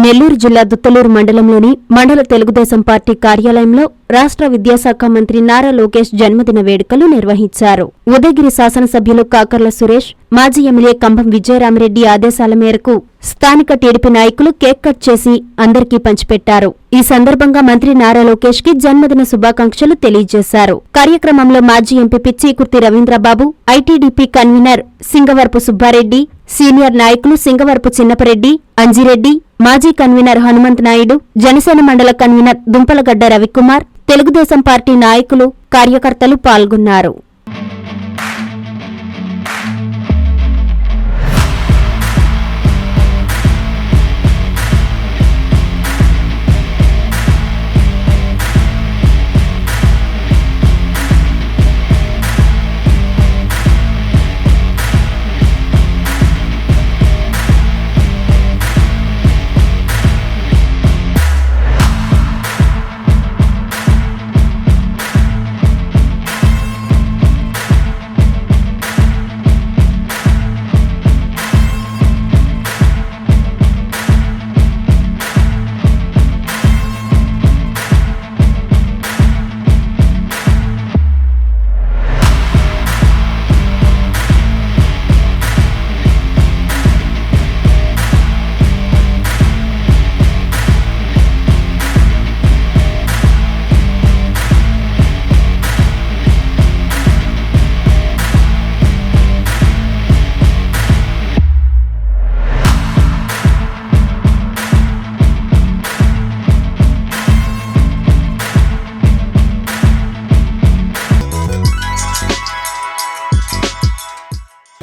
నెల్లూరు జిల్లా దుత్తలూరు మండలంలోని మండల తెలుగుదేశం పార్టీ కార్యాలయంలో రాష్ట్ర విద్యాశాఖ మంత్రి నారా లోకేష్ జన్మదిన వేడుకలు నిర్వహించారు. ఉదయగిరి శాసనసభ్యులు కాకర్ల సురేష్ మాజీ ఎమ్మెల్యే కంభం విజయరామరెడ్డి ఆదేశాల మేరకు స్థానిక టీడీపీ నాయకులు కేక్ కట్ చేసి అందరికీ పంచిపెట్టారు. ఈ సందర్భంగా మంత్రి నారా లోకేష్కి జన్మదిన శుభాకాంక్షలు తెలియజేశారు. కార్యక్రమంలో మాజీ MP Pichikurthi Ravindrababu ITDP convener Singavarapu Subbareddy senior నాయకులు సింగవరపు చిన్నపరెడ్డి అంజిరెడ్డి మాజీ కన్వీనర్ హనుమంత్ నాయుడు జనసేన మండల కన్వీనర్ దుంపలగడ్డ రవికుమార్ తెలుగుదేశం పార్టీ నాయకులు కార్యకర్తలు పాల్గొన్నారు.